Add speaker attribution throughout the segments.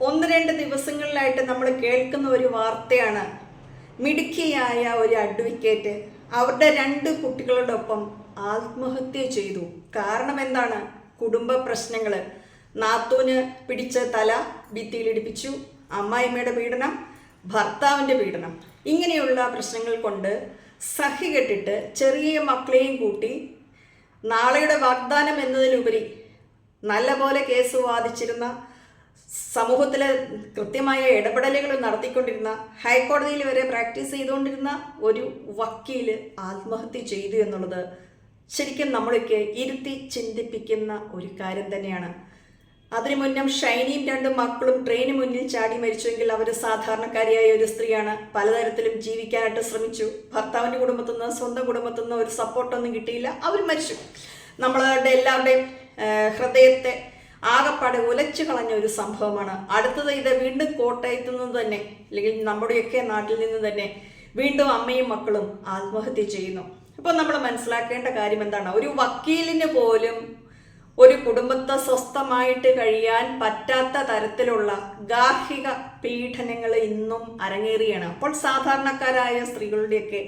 Speaker 1: ഒന്ന് രണ്ട് ദിവസങ്ങളിലായിട്ട് നമ്മൾ കേൾക്കുന്ന ഒരു വാർത്തയാണ്. മിടുക്കിയായ ഒരു അഡ്വക്കേറ്റ് അവരുടെ രണ്ട് കുട്ടികളോടൊപ്പം ആത്മഹത്യ ചെയ്തു. കാരണം എന്താണ്? കുടുംബ പ്രശ്നങ്ങൾ. നാത്തൂന് പിടിച്ച തല ഭിത്തിയിലിടിപ്പിച്ചു അമ്മായിമ്മയുടെ പീഡനം ഭർത്താവിന്റെ പീഡനം. ഇങ്ങനെയുള്ള പ്രശ്നങ്ങൾ കൊണ്ട് സഹികെട്ടിട്ട് ചെറിയ മക്കളെയും കൂട്ടി നാളെയുടെ വാഗ്ദാനം എന്നതിലുപരി നല്ല പോലെ കേസ് വാദിച്ചിരുന്ന സമൂഹത്തിലെ കൃത്യമായ ഇടപെടലുകൾ നടത്തിക്കൊണ്ടിരുന്ന ഹൈക്കോടതിയിൽ വരെ പ്രാക്ടീസ് ചെയ്തുകൊണ്ടിരുന്ന ഒരു വക്കീൽ ആത്മഹത്യ ചെയ്തു എന്നുള്ളത് ശരിക്കും നമ്മളൊക്കെ ഇരുത്തി ചിന്തിപ്പിക്കുന്ന ഒരു കാര്യം തന്നെയാണ്. അതിനു മുന്നം ഷൈനിയും രണ്ട് മക്കളും ട്രെയിന് മുന്നിൽ ചാടി മരിച്ചുവെങ്കിൽ അവർ സാധാരണക്കാരിയായ ഒരു സ്ത്രീയാണ്. പലതരത്തിലും ജീവിക്കാനായിട്ട് ശ്രമിച്ചു. ഭർത്താവിന്റെ കുടുംബത്തിൽ നിന്ന് സ്വന്തം കുടുംബത്തിൽ നിന്ന് ഒരു സപ്പോർട്ടൊന്നും കിട്ടിയില്ല. അവർ മരിച്ചു. നമ്മളുടെ എല്ലാവരുടെയും ഹൃദയത്തെ ആകപ്പാടെ ഉലച്ചു കളഞ്ഞ ഒരു സംഭവമാണ്. അടുത്തത് ഇത് വീണ്ടും കോട്ടയത്തു നിന്ന് തന്നെ അല്ലെങ്കിൽ നമ്മുടെയൊക്കെ നാട്ടിൽ നിന്ന് തന്നെ വീണ്ടും അമ്മയും മക്കളും ആത്മഹത്യ ചെയ്യുന്നു. അപ്പോൾ നമ്മൾ മനസ്സിലാക്കേണ്ട കാര്യം എന്താണ്? ഒരു വക്കീലിന് പോലും ഒരു കുടുംബത്തെ സ്വസ്ഥമായിട്ട് കഴിയാൻ പറ്റാത്ത തരത്തിലുള്ള ഗാർഹിക പീഡനങ്ങൾ ഇന്നും അരങ്ങേറിയാണ്. അപ്പോൾ സാധാരണക്കാരായ സ്ത്രീകളുടെയൊക്കെ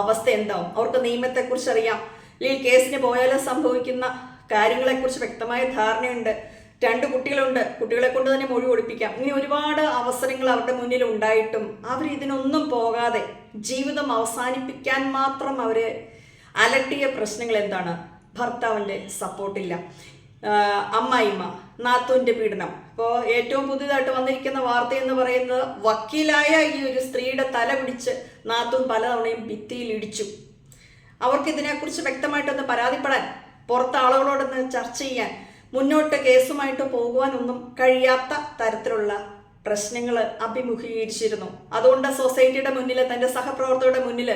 Speaker 1: അവസ്ഥ എന്താവും? അവർക്ക് നിയമത്തെക്കുറിച്ച് അറിയാം അല്ലെങ്കിൽ കേസിന് പോയാലും സംഭവിക്കുന്ന കാര്യങ്ങളെക്കുറിച്ച് വ്യക്തമായ ധാരണയുണ്ട്. രണ്ട് കുട്ടികളുണ്ട്. കുട്ടികളെ കൊണ്ട് തന്നെ മൊഴി ഒളിപ്പിക്കാം. ഇങ്ങനെ ഒരുപാട് അവസരങ്ങൾ അവരുടെ മുന്നിൽ ഉണ്ടായിട്ടും അവർ ഇതിനൊന്നും പോകാതെ ജീവിതം അവസാനിപ്പിക്കാൻ മാത്രം അവർ അലട്ടിയ പ്രശ്നങ്ങൾ എന്താണ്? ഭർത്താവിന്റെ സപ്പോർട്ടില്ല അമ്മായിമ്മ നാത്തൂന്റെ പീഡനം. ഇപ്പോൾ ഏറ്റവും പുതിയതായിട്ട് വന്നിരിക്കുന്ന വാർത്ത എന്ന് പറയുന്നത് വക്കീലായ ഈ ഒരു സ്ത്രീയുടെ തല പിടിച്ച് നാത്തൂൻ പലതവണയും ഭിത്തിയിൽ ഇടിച്ചു. അവർക്ക് ഇതിനെക്കുറിച്ച് വ്യക്തമായിട്ടൊന്ന് പരാതിപ്പെടാൻ പുറത്ത് ആളുകളോടൊന്ന് ചർച്ച ചെയ്യാൻ മുന്നോട്ട് കേസുമായിട്ട് പോകുവാനൊന്നും കഴിയാത്ത തരത്തിലുള്ള പ്രശ്നങ്ങൾ അഭിമുഖീകരിച്ചിരുന്നു. അതുകൊണ്ട് സൊസൈറ്റിയുടെ മുന്നിൽ തന്റെ സഹപ്രവർത്തകരുടെ മുന്നിൽ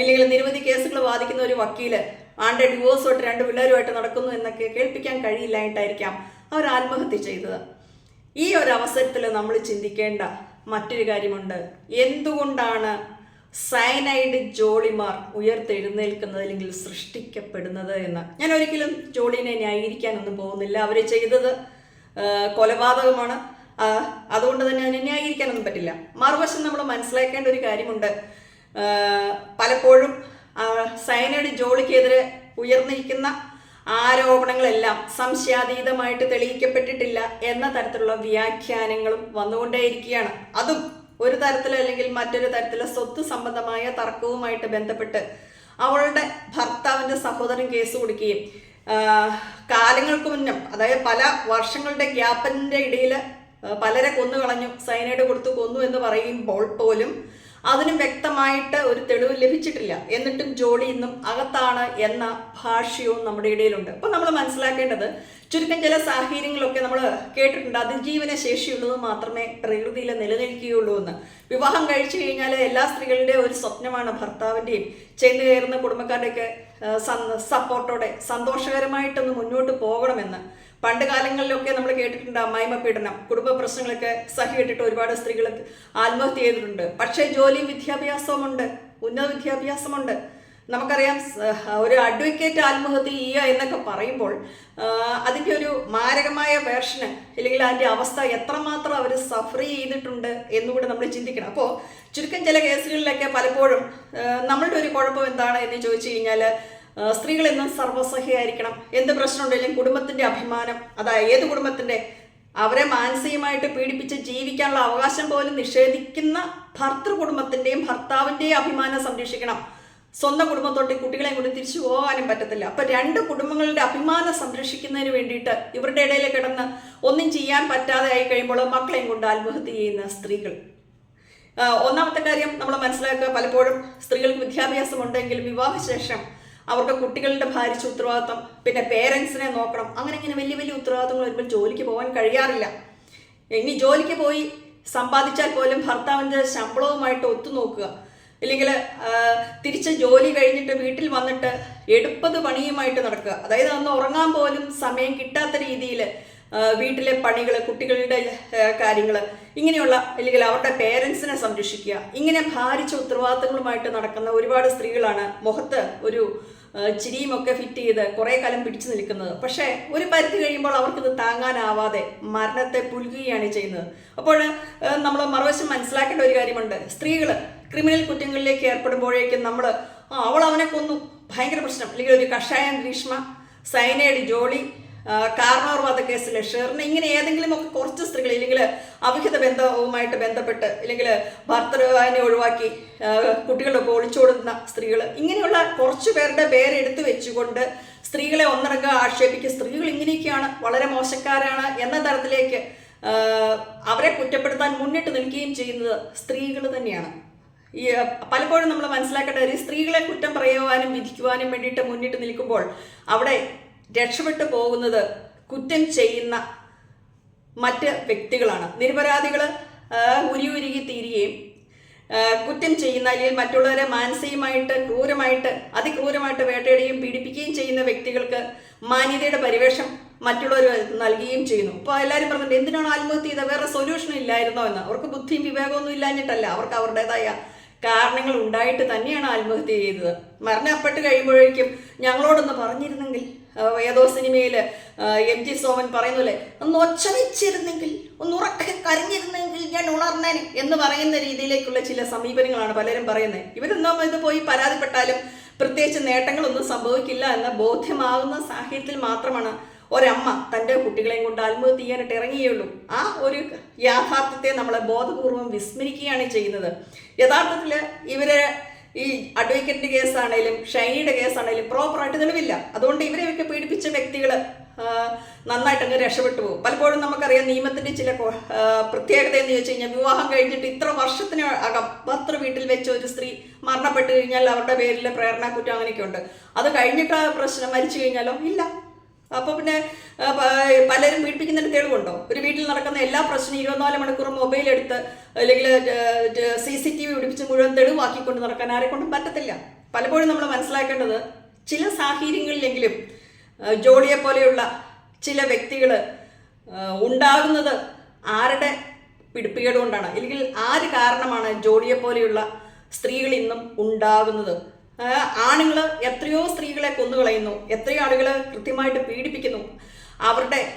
Speaker 1: ഇല്ലെങ്കിൽ നിരവധി കേസുകൾ വാദിക്കുന്ന ഒരു വക്കീൽ ആണ്ട് ഡിവോഴ്സുമായിട്ട് രണ്ട് പിള്ളേരുമായിട്ട് നടക്കുന്നു എന്നൊക്കെ കേൾപ്പിക്കാൻ കഴിയില്ലായിട്ടായിരിക്കാം അവർ ആത്മഹത്യ ചെയ്തത്. ഈ ഒരു അവസരത്തിൽ നമ്മൾ ചിന്തിക്കേണ്ട മറ്റൊരു കാര്യമുണ്ട്. എന്തുകൊണ്ടാണ് സയനൈഡ് ജോളിമാർ ഉയർത്തെഴുന്നേൽക്കുന്നത് അല്ലെങ്കിൽ സൃഷ്ടിക്കപ്പെടുന്നത് എന്ന്. ഞാൻ ഒരിക്കലും ജോളിനെ ന്യായീകരിക്കാനൊന്നും പോകുന്നില്ല. അവർ ചെയ്തത് കൊലപാതകമാണ്. അതുകൊണ്ട് തന്നെ അതിനെ ന്യായീകരിക്കാനൊന്നും പറ്റില്ല. മറുവശം നമ്മൾ മനസ്സിലാക്കേണ്ട ഒരു കാര്യമുണ്ട്. പലപ്പോഴും സയനൈഡ് ജോളിക്കെതിരെ ഉയർന്നിരിക്കുന്ന ആരോപണങ്ങളെല്ലാം സംശയാതീതമായിട്ട് തെളിയിക്കപ്പെട്ടിട്ടില്ല എന്ന തരത്തിലുള്ള വ്യാഖ്യാനങ്ങളും വന്നുകൊണ്ടേയിരിക്കുകയാണ്. അതും ഒരു തരത്തിലോ അല്ലെങ്കിൽ മറ്റൊരു തരത്തിലോ സ്വത്ത് സംബന്ധമായ തർക്കവുമായിട്ട് ബന്ധപ്പെട്ട് അവളുടെ ഭർത്താവിന്റെ സഹോദരൻ കേസ് കൊടുക്കുകയും കാലങ്ങൾക്ക് മുന്നും അതായത് പല വർഷങ്ങളുടെ ഗ്യാപ്പിന്റെ ഇടയിൽ പലരെ കൊന്നു കളഞ്ഞു സൈനൈഡ് കൊടുത്തു കൊന്നു എന്ന് പറയുമ്പോൾ പോലും അതിനും വ്യക്തമായിട്ട് ഒരു തെളിവ് ലഭിച്ചിട്ടില്ല. എന്നിട്ടും ജോളി ഇന്നും അകത്താണ് എന്ന ഭാഷ്യവും നമ്മുടെ ഇടയിലുണ്ട്. അപ്പൊ നമ്മൾ മനസ്സിലാക്കേണ്ടത് ചുരുക്കം ചില സാഹചര്യങ്ങളൊക്കെ നമ്മൾ കേട്ടിട്ടുണ്ട്. അതിജീവന ശേഷിയുള്ളത് മാത്രമേ പ്രകൃതിയിൽ നിലനിൽക്കുകയുള്ളൂ എന്ന്. വിവാഹം കഴിച്ചു കഴിഞ്ഞാൽ എല്ലാ സ്ത്രീകളുടെയും ഒരു സ്വപ്നമാണ് ഭർത്താവിന്റെയും ചെന്ന് കയറുന്ന കുടുംബക്കാരുടെയൊക്കെ സപ്പോർട്ടോടെ സന്തോഷകരമായിട്ടൊന്ന് മുന്നോട്ട് പോകണമെന്ന്. പണ്ട് കാലങ്ങളിലൊക്കെ നമ്മൾ കേട്ടിട്ടുണ്ട് അമ്മായിമ പീഡനം കുടുംബ പ്രശ്നങ്ങളൊക്കെ സഹിയിട്ടിട്ട് ഒരുപാട് സ്ത്രീകൾ ആത്മഹത്യ ചെയ്തിട്ടുണ്ട്. പക്ഷേ ജോലിയും വിദ്യാഭ്യാസവും ഉണ്ട് ഉന്നത വിദ്യാഭ്യാസമുണ്ട്. നമുക്കറിയാം ഒരു അഡ്വക്കേറ്റ് ആത്മഹത്യ ചെയ്യുക എന്നൊക്കെ പറയുമ്പോൾ അതിന്റെ ഒരു മാരകമായ വേർഷന് അല്ലെങ്കിൽ അതിന്റെ അവസ്ഥ എത്രമാത്രം അവർ സഫർ ചെയ്തിട്ടുണ്ട് എന്നുകൂടെ നമ്മൾ ചിന്തിക്കണം. അപ്പോൾ ചുരുക്കം ചില കേസുകളിലൊക്കെ പലപ്പോഴും നമ്മളുടെ ഒരു കുഴപ്പം എന്താണ് എന്ന് ചോദിച്ചു കഴിഞ്ഞാൽ സ്ത്രീകൾ എന്നും സർവസഹിയായിരിക്കണം എന്ത് പ്രശ്നമുണ്ടെങ്കിലും കുടുംബത്തിന്റെ അഭിമാനം അതായത് ഏത് കുടുംബത്തിന്റെ അവരെ മാനസികമായിട്ട് പീഡിപ്പിച്ച് ജീവിക്കാനുള്ള അവകാശം പോലും നിഷേധിക്കുന്ന ഭർത്തൃ കുടുംബത്തിന്റെയും ഭർത്താവിന്റെയും അഭിമാനം സംരക്ഷിക്കണം. സ്വന്തം കുടുംബത്തോട്ട് കുട്ടികളെ കൊണ്ട് തിരിച്ചു പോകാനും പറ്റത്തില്ല. അപ്പൊ രണ്ട് കുടുംബങ്ങളുടെ അഭിമാനം സംരക്ഷിക്കുന്നതിന് വേണ്ടിയിട്ട് ഇവരുടെ ഇടയിൽ കിടന്ന് ഒന്നും ചെയ്യാൻ പറ്റാതെ ആയി കഴിയുമ്പോൾ മക്കളെയും കൊണ്ട് ആത്മഹത്യ ചെയ്യുന്ന സ്ത്രീകൾ. ഒന്നാമത്തെ കാര്യം നമ്മൾ മനസ്സിലാക്കുക പലപ്പോഴും സ്ത്രീകൾക്ക് വിദ്യാഭ്യാസം ഉണ്ടെങ്കിലും വിവാഹശേഷം അവർക്ക് കുട്ടികളുടെ ഭാരിച്ച ഉത്തരവാദിത്തം പിന്നെ പേരൻസിനെ നോക്കണം. അങ്ങനെ ഇങ്ങനെ വലിയ വലിയ ഉത്തരവാദിത്തങ്ങൾ വരുമ്പോൾ ജോലിക്ക് പോകാൻ കഴിയാറില്ല. ഇനി ജോലിക്ക് പോയി സമ്പാദിച്ചാൽ പോലും ഭർത്താവിന്റെ ശമ്പളവുമായിട്ട് ഒത്തുനോക്കുക ഇല്ലെങ്കിൽ തിരിച്ച് ജോലി കഴിഞ്ഞിട്ട് വീട്ടിൽ വന്നിട്ട് എടുപ്പത് പണിയുമായിട്ട് നടക്കുക. അതായത് അന്ന് ഉറങ്ങാൻ പോലും സമയം കിട്ടാത്ത രീതിയിൽ വീട്ടിലെ പണികൾ കുട്ടികളുടെ കാര്യങ്ങൾ ഇങ്ങനെയുള്ള അല്ലെങ്കിൽ അവരുടെ പേരൻസിനെ സംരക്ഷിക്കുക. ഇങ്ങനെ ഭാരിച്ച ഉത്തരവാദിത്തങ്ങളുമായിട്ട് നടക്കുന്ന ഒരുപാട് സ്ത്രീകളാണ് മുഖത്ത് ഒരു ചിരിയുമൊക്കെ ഫിറ്റ് ചെയ്ത് കുറേ കാലം പിടിച്ചു നിൽക്കുന്നത്. പക്ഷേ ഒരു പരിധി കഴിയുമ്പോൾ അവർക്കിത് താങ്ങാനാവാതെ മരണത്തെ പുൽകുകയാണ് ചെയ്യുന്നത്. അപ്പോൾ നമ്മൾ മറുവശം മനസ്സിലാക്കേണ്ട ഒരു കാര്യമുണ്ട്. സ്ത്രീകൾ ക്രിമിനൽ കുറ്റങ്ങളിലേക്ക് ഏർപ്പെടുമ്പോഴേക്കും നമ്മൾ അവൾ അവനെ കൊന്നു. ഭയങ്കര പ്രശ്നം. അല്ലെങ്കിൽ ഒരു കഷായം ഗ്രീഷ്മ സൈനൈഡ് ജോളി കാർണോർ കേസിലെ ഷെറിന് ഇങ്ങനെ ഏതെങ്കിലും ഒക്കെ കുറച്ച് സ്ത്രീകൾ ഇല്ലെങ്കിൽ അവിഹിത ബന്ധവുമായിട്ട് ബന്ധപ്പെട്ട് ഇല്ലെങ്കിൽ ഭർത്തൃവിനെ ഒഴിവാക്കി കുട്ടികളൊക്കെ ഒളിച്ചോടുന്ന സ്ത്രീകൾ ഇങ്ങനെയുള്ള കുറച്ച് പേരുടെ പേരെടുത്ത് വെച്ചുകൊണ്ട് സ്ത്രീകളെ ഒന്നടങ്കം ആക്ഷേപിക്കുക സ്ത്രീകൾ ഇങ്ങനെയൊക്കെയാണ് വളരെ മോശക്കാരാണ് എന്ന തരത്തിലേക്ക് അവരെ കുറ്റപ്പെടുത്താൻ മുന്നിട്ട് നിൽക്കുകയും ചെയ്യുന്നത് സ്ത്രീകൾ തന്നെയാണ്. ഈ പലപ്പോഴും നമ്മൾ മനസ്സിലാക്കേണ്ട കാര്യം സ്ത്രീകളെ കുറ്റം പറയുവാനും വിധിക്കുവാനും വേണ്ടിയിട്ട് മുന്നിട്ട് നിൽക്കുമ്പോൾ അവിടെ രക്ഷപ്പെട്ടു പോകുന്നത് കുറ്റം ചെയ്യുന്ന മറ്റ് വ്യക്തികളാണ്. നിരപരാധികൾ ഉരി ഉരുകി തീരുകയും കുറ്റം ചെയ്യുന്ന അല്ലെങ്കിൽ മറ്റുള്ളവരെ മാനസികമായിട്ട് ക്രൂരമായിട്ട് അതിക്രൂരമായിട്ട് വേട്ടയിടുകയും പീഡിപ്പിക്കുകയും ചെയ്യുന്ന വ്യക്തികൾക്ക് മാന്യതയുടെ പരിവേഷം മറ്റുള്ളവർ നൽകുകയും ചെയ്യുന്നു. അപ്പോൾ എല്ലാവരും പറഞ്ഞിട്ട് എന്തിനാണ് ആത്മഹത്യ ചെയ്ത വേറെ സൊല്യൂഷൻ ഇല്ലായിരുന്നോ എന്ന്. അവർക്ക് ബുദ്ധിയും വിവേകമൊന്നും ഇല്ലാഞ്ഞിട്ടല്ല. അവർക്ക് അവരുടേതായ കാരണങ്ങൾ ഉണ്ടായിട്ട് തന്നെയാണ് ആത്മഹത്യ ചെയ്തത്. മരണപ്പെട്ട് കഴിയുമ്പോഴേക്കും ഞങ്ങളോടൊന്ന് പറഞ്ഞിരുന്നെങ്കിൽ ഏതോ സിനിമയിൽ എം ജി സോമൻ പറയുന്ന പോലെ ഒന്ന് ഒച്ചവെച്ചിരുന്നെങ്കിൽ ഒന്ന് ഉറക്കെ കരഞ്ഞിരുന്നെങ്കിൽ ഞാൻ ഉണർന്നേനെ എന്ന് പറയുന്ന രീതിയിലേക്കുള്ള ചില സമീപനങ്ങളാണ് പലരും പറയുന്നത്. ഇവരൊന്നും ഇത് പോയി പരാതിപ്പെട്ടാലും പ്രത്യേകിച്ച് നേട്ടങ്ങളൊന്നും സംഭവിക്കില്ല എന്ന ബോധ്യമാകുന്ന സാഹചര്യത്തിൽ മാത്രമാണ് ഒരമ്മ തന്റെ കുട്ടികളെയും കൊണ്ട് ആത്മഹത്യ ചെയ്യാനായിട്ട് ഇറങ്ങിയുള്ളൂ. ആ ഒരു യാഥാർത്ഥ്യത്തെ നമ്മളെ ബോധപൂർവം വിസ്മരിക്കുകയാണ് ചെയ്യുന്നത്. യഥാർത്ഥത്തിൽ ഇവരെ ഈ അഡ്വക്കേറ്റിന്റെ കേസാണേലും ഷൈനിയുടെ കേസാണേലും പ്രോപ്പറായിട്ട് തെളിവില്ല. അതുകൊണ്ട് ഇവരെയൊക്കെ പീഡിപ്പിച്ച വ്യക്തികൾ നന്നായിട്ടങ്ങ് രക്ഷപ്പെട്ടു പോകും. പലപ്പോഴും നമുക്കറിയാം നിയമത്തിന്റെ ചില പ്രത്യേകത എന്ന് ചോദിച്ചു കഴിഞ്ഞാൽ വിവാഹം കഴിഞ്ഞിട്ട് ഇത്ര വർഷത്തിന് അകം ഭർത്തൃ വീട്ടിൽ വെച്ച് ഒരു സ്ത്രീ മരണപ്പെട്ട് കഴിഞ്ഞാൽ അവരുടെ പേരിൽ പ്രേരണ കുറ്റം അങ്ങനെയൊക്കെ ഉണ്ട് അത് കഴിഞ്ഞിട്ട് പ്രശ്നം മരിച്ചു കഴിഞ്ഞാലോ? ഇല്ല. അപ്പോൾ പിന്നെ പലരും പീഡിപ്പിക്കുന്നതിന് തെളിവുണ്ടോ? ഒരു വീട്ടിൽ നടക്കുന്ന എല്ലാ പ്രശ്നവും ഇരുപത്തിനാല് മണിക്കൂർ മൊബൈൽ എടുത്ത് അല്ലെങ്കിൽ സി സി ടി വി പിടിപ്പിച്ച് മുഴുവൻ തെളിവാക്കിക്കൊണ്ട് നടക്കാൻ ആരെ കൊണ്ടും പറ്റത്തില്ല. പലപ്പോഴും നമ്മൾ മനസ്സിലാക്കേണ്ടത് ചില സാഹചര്യങ്ങളിലെങ്കിലും ജോളിയെ പോലെയുള്ള ചില വ്യക്തികൾ ഉണ്ടാകുന്നത് ആരുടെ പിടിപ്പുകേട് കൊണ്ടാണ് അല്ലെങ്കിൽ ആര് കാരണമാണ് ജോഡിയെ പോലെയുള്ള സ്ത്രീകൾ ഇന്നും ഉണ്ടാകുന്നത്? ആണുങ്ങൾ എത്രയോ സ്ത്രീകളെ കൊന്നുകളയുന്നു. എത്രയോ ആളുകൾ കൃത്യമായിട്ട് പീഡിപ്പിക്കുന്നു. അവരുടെ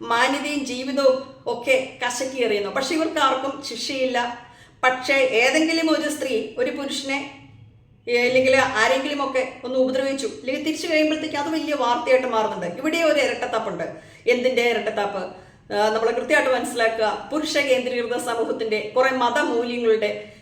Speaker 1: മാന്യതയും ജീവിതവും ഒക്കെ കശക്കി എറിയുന്നു. പക്ഷെ ഇവർക്ക് ആർക്കും ശിക്ഷയില്ല. പക്ഷേ ഏതെങ്കിലും ഒരു സ്ത്രീ ഒരു പുരുഷനെ അല്ലെങ്കിൽ ആരെങ്കിലും ഒക്കെ ഒന്ന് ഉപദ്രവിച്ചു. അല്ലെങ്കിൽ തിരിച്ചു കഴിയുമ്പോഴത്തേക്ക് അത് വലിയ വാർത്തയായിട്ട് മാറുന്നുണ്ട്. ഇവിടെ ഒരു ഇരട്ടത്താപ്പുണ്ട്. എന്തിന്റെ ഇരട്ടത്താപ്പ്? നമ്മൾ കൃത്യമായിട്ട് മനസ്സിലാക്കുക. പുരുഷ കേന്ദ്രീകൃത സമൂഹത്തിന്റെ കുറേ മതമൂല്യങ്ങളുടെ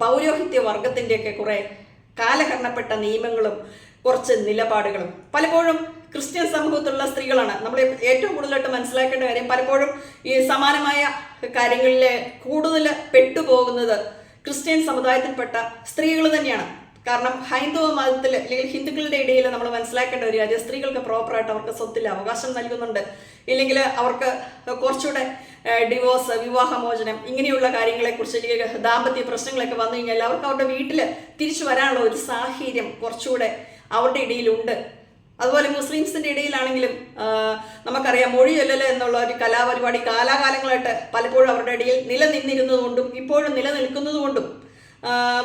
Speaker 1: പൗരോഹിത്യ വർഗത്തിന്റെയൊക്കെ കുറേ കാലഹരണപ്പെട്ട നിയമങ്ങളും കുറച്ച് നിലപാടുകളും. പലപ്പോഴും ക്രിസ്ത്യൻ സമൂഹത്തിലുള്ള സ്ത്രീകളാണ്. നമ്മൾ ഏറ്റവും കൂടുതലായിട്ട് മനസ്സിലാക്കേണ്ട കാര്യം പലപ്പോഴും ഈ സമാനമായ കാര്യങ്ങളിൽ കൂടുതൽ പെട്ടുപോകുന്നത് ക്രിസ്ത്യൻ സമുദായത്തിൽപ്പെട്ട സ്ത്രീകൾ തന്നെയാണ്. കാരണം ഹൈന്ദവ മതത്തിൽ അല്ലെങ്കിൽ ഹിന്ദുക്കളുടെ ഇടയിൽ നമ്മൾ മനസ്സിലാക്കേണ്ട ഒരു കാര്യം സ്ത്രീകൾക്ക് പ്രോപ്പറായിട്ട് അവർക്ക് സ്വത്തിൽ അവകാശം നൽകുന്നുണ്ട്. ഇല്ലെങ്കിൽ അവർക്ക് കുറച്ചുകൂടെ ഡിവോഴ്സ് വിവാഹമോചനം ഇങ്ങനെയുള്ള കാര്യങ്ങളെക്കുറിച്ച് അല്ലെങ്കിൽ ദാമ്പത്യ പ്രശ്നങ്ങളൊക്കെ വന്നു കഴിഞ്ഞാൽ അവർക്ക് അവരുടെ വീട്ടിൽ തിരിച്ചു വരാനുള്ള ഒരു സാഹചര്യം കുറച്ചുകൂടെ അവരുടെ ഇടയിലുണ്ട്. അതുപോലെ മുസ്ലിംസിന്റെ ഇടയിലാണെങ്കിലും നമുക്കറിയാം മൊഴി എന്നുള്ള ഒരു കലാപരിപാടി കാലാകാലങ്ങളായിട്ട് പലപ്പോഴും അവരുടെ ഇടയിൽ നിലനിന്നിരുന്നതുകൊണ്ടും ഇപ്പോഴും നിലനിൽക്കുന്നതുകൊണ്ടും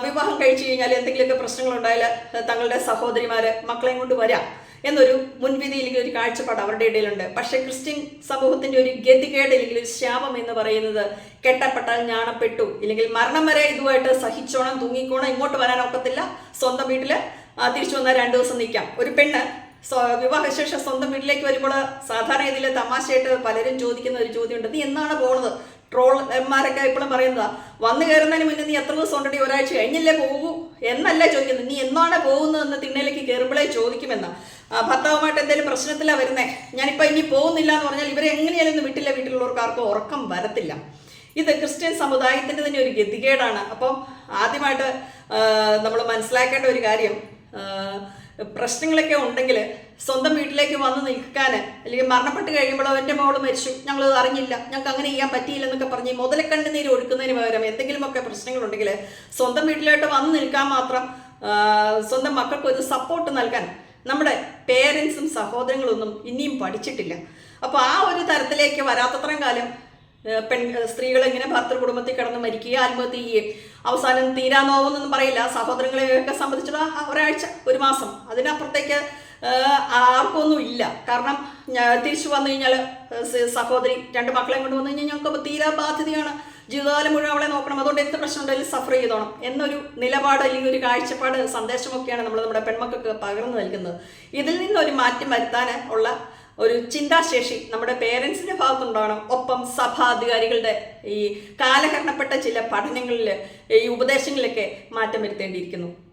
Speaker 1: വിവാഹം കഴിച്ചു കഴിഞ്ഞാൽ എന്തെങ്കിലുമൊക്കെ പ്രശ്നങ്ങളുണ്ടായാൽ തങ്ങളുടെ സഹോദരിമാര് മക്കളെയും കൊണ്ട് വരാം എന്നൊരു മുൻവിധി ഇല്ലെങ്കിൽ ഒരു കാഴ്ചപ്പാട് അവരുടെ ഇടയിലുണ്ട്. പക്ഷേ ക്രിസ്ത്യൻ സമൂഹത്തിന്റെ ഒരു ഗതികേട് ഇല്ലെങ്കിൽ ഒരു ശാപം എന്ന് പറയുന്നത് കെട്ടപ്പെട്ടാൽ ഞാണപ്പെട്ടു ഇല്ലെങ്കിൽ മരണം വരെ ഇതുമായിട്ട് സഹിച്ചോണം തൂങ്ങിക്കോണം ഇങ്ങോട്ട് വരാൻ ഒക്കത്തില്ല. സ്വന്തം വീട്ടിൽ തിരിച്ചു വന്നാൽ രണ്ടു ദിവസം നിൽക്കാം. ഒരു പെണ്ണ് വിവാഹശേഷം സ്വന്തം വീട്ടിലേക്ക് വരുമ്പോൾ സാധാരണ ഇതിൽ തമാശയായിട്ട് പലരും ചോദിക്കുന്ന ഒരു ചോദ്യമുണ്ട്. നീ എന്നാണ് പോകുന്നത് ട്രോൾമാരൊക്കെ ഇപ്പോഴും പറയുന്നതാ വന്നു കയറുന്നതിന് മുന്നേ നീ എത്ര ദിവസം ഉണ്ടെങ്കിൽ ഒരാഴ്ച കഴിഞ്ഞില്ലേ പോകൂ? എന്നല്ല ചോദിക്കുന്നത്. നീ എന്നാണ് പോകുന്നതെന്ന് തിണ്ണയിലേക്ക് കയറുമ്പോഴേ ചോദിക്കുമെന്ന. ഭർത്താവുമായിട്ട് എന്തെങ്കിലും പ്രശ്നത്തിലാണ് വരുന്നേ? ഞാനിപ്പോൾ ഇനി പോകുന്നില്ല എന്ന് പറഞ്ഞാൽ ഇവരെ എങ്ങനെയാലും വിട്ടില്ല വീട്ടിലെ വീട്ടിലുള്ളവർക്ക് ആർക്കും ഉറക്കം വരത്തില്ല. ഇത് ക്രിസ്ത്യൻ സമുദായത്തിന്റെ തന്നെ ഒരു ഗതികേടാണ്. അപ്പം ആദ്യമായിട്ട് നമ്മൾ മനസ്സിലാക്കേണ്ട ഒരു കാര്യം പ്രശ്നങ്ങളൊക്കെ ഉണ്ടെങ്കിൽ സ്വന്തം വീട്ടിലേക്ക് വന്ന് നിൽക്കാൻ അല്ലെങ്കിൽ മരണപ്പെട്ട് കഴിയുമ്പോൾ അവന്റെ മോൾ മരിച്ചു ഞങ്ങൾ അറിഞ്ഞില്ല ഞങ്ങൾക്ക് അങ്ങനെ ചെയ്യാൻ പറ്റിയില്ല എന്നൊക്കെ പറഞ്ഞ് മുതലക്കണ്ണ് നീര് ഒഴുക്കുന്നതിന് പകരം എന്തെങ്കിലുമൊക്കെ പ്രശ്നങ്ങളുണ്ടെങ്കിൽ സ്വന്തം വീട്ടിലോട്ട് വന്ന് നിൽക്കാൻ മാത്രം സ്വന്തം മക്കൾക്ക് ഒരു സപ്പോർട്ട് നൽകാൻ നമ്മുടെ പേരൻസും സഹോദരങ്ങളൊന്നും ഇനിയും പഠിച്ചിട്ടില്ല. അപ്പോൾ ആ ഒരു തരത്തിലേക്ക് വരാത്തത്രയും കാലം പെൺ സ്ത്രീകൾ ഇങ്ങനെ ഭർത്തൃ കുടുംബത്തിൽ കിടന്ന് മരിക്കുകയും ആത്മഹത്യ ചെയ്യുകയും അവസാനം തീരാ നോവെന്നൊന്നും പറയില്ല. സഹോദരങ്ങളെയൊക്കെ സംബന്ധിച്ചുള്ള ഒരാഴ്ച ഒരു മാസം. അതിനപ്പുറത്തേക്ക് ആർക്കൊന്നും ഇല്ല. കാരണം തിരിച്ചു വന്നു കഴിഞ്ഞാൽ സഹോദരി രണ്ട് മക്കളെയും കൊണ്ട് വന്നു കഴിഞ്ഞാൽ ഞങ്ങൾക്ക് തീരാ ബാധ്യതയാണ്. ജീവിതകാലം മുഴുവൻ അവളെ നോക്കണം. അതുകൊണ്ട് എന്ത് പ്രശ്നം ഉണ്ടെങ്കിലും സഫർ ചെയ്തോണം. എന്നൊരു നിലപാട് അല്ലെങ്കിൽ ഒരു കാഴ്ചപ്പാട് സന്ദേശമൊക്കെയാണ് നമ്മൾ നമ്മുടെ പെൺമക്കൾക്ക് പകർന്നു നൽകുന്നത്. ഇതിൽ നിന്നൊരു മാറ്റം വരുത്താൻ ഉള്ള ഒരു ചിന്താശേഷി നമ്മുടെ പേരൻസിന്റെ ഭാഗത്തുണ്ടാവണം. ഒപ്പം സഭാധികാരികളുടെ ഈ കാലഹരണപ്പെട്ട ചില പഠനങ്ങളിൽ ഈ ഉപദേശങ്ങളിലൊക്കെ മാറ്റം വരുത്തേണ്ടിയിരിക്കുന്നു.